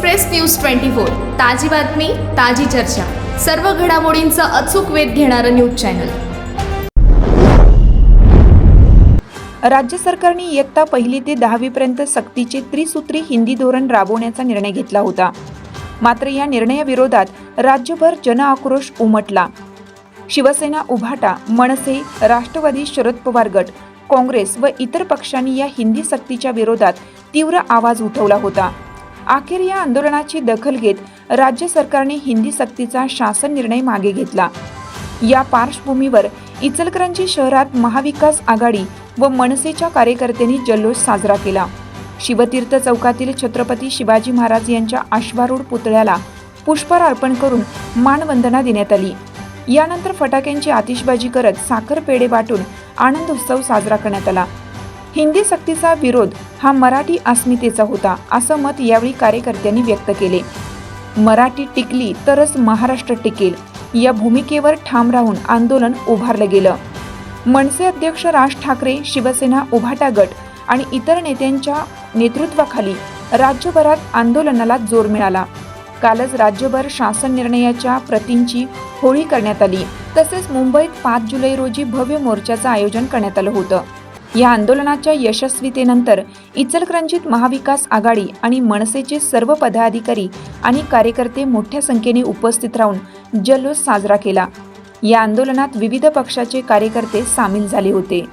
Express news twenty four ताजी बातमी ताजी चर्चा. सर्व घडामोडींचा अचूक वेध घेणारं न्यूज चॅनल. राज्य सरकारने इयत्ता पहिली ते दहावीपर्यंत सक्तीचे त्रिसूत्री हिंदी धोरण राबवण्याचा निर्णय घेतला होता. मात्र या निर्णयाविरोधात राज्यभर जनआक्रोश उमटला. शिवसेना उभाटा मनसे राष्ट्रवादी शरद पवार गट काँग्रेस व इतर पक्षांनी या हिंदी सक्तीच्या विरोधात तीव्र आवाज उठवला होता. अखेर या आंदोलनाची दखल घेत राज्य सरकारने हिंदी सक्तीचा शासन निर्णय मागे घेतला. या पार्श्वभूमीवर इचलकरंजी शहरात महाविकास आघाडी व मनसेच्या कार्यकर्त्यांनी जल्लोष साजरा केला. शिवतीर्थ चौकातील छत्रपती शिवाजी महाराज यांच्या अश्वारूढ पुतळ्याला पुष्पहार अर्पण करून मानवंदना देण्यात आली. यानंतर फटाक्यांची आतिषबाजी करत साखर पेढे वाटून आनंद उत्सव साजरा करण्यात आला. हिंदी सक्तीचा विरोध हा मराठी अस्मितेचा होता असं मत यावेळी कार्यकर्त्यांनी व्यक्त केले. मराठी टिकली तरच महाराष्ट्र टिकेल या भूमिकेवर ठाम राहून आंदोलन उभारलं गेलं. मनसे अध्यक्ष राज ठाकरे शिवसेना उभाटा गट आणि इतर नेत्यांच्या नेतृत्वाखाली राज्यभरात आंदोलनाला जोर मिळाला. कालच राज्यभर शासन निर्णयाच्या प्रतींची होळी करण्यात आली. तसेच मुंबईत पाच जुलै रोजी भव्य मोर्चाचं आयोजन करण्यात आलं होतं. या आंदोलनाच्या यशस्वीतेनंतर इचलकरंजीत महाविकास आघाडी आणि मनसेचे सर्व पदाधिकारी आणि कार्यकर्ते मोठ्या संख्येने उपस्थित राहून जल्लोष साजरा केला. या आंदोलनात विविध पक्षाचे कार्यकर्ते सामील झाले होते.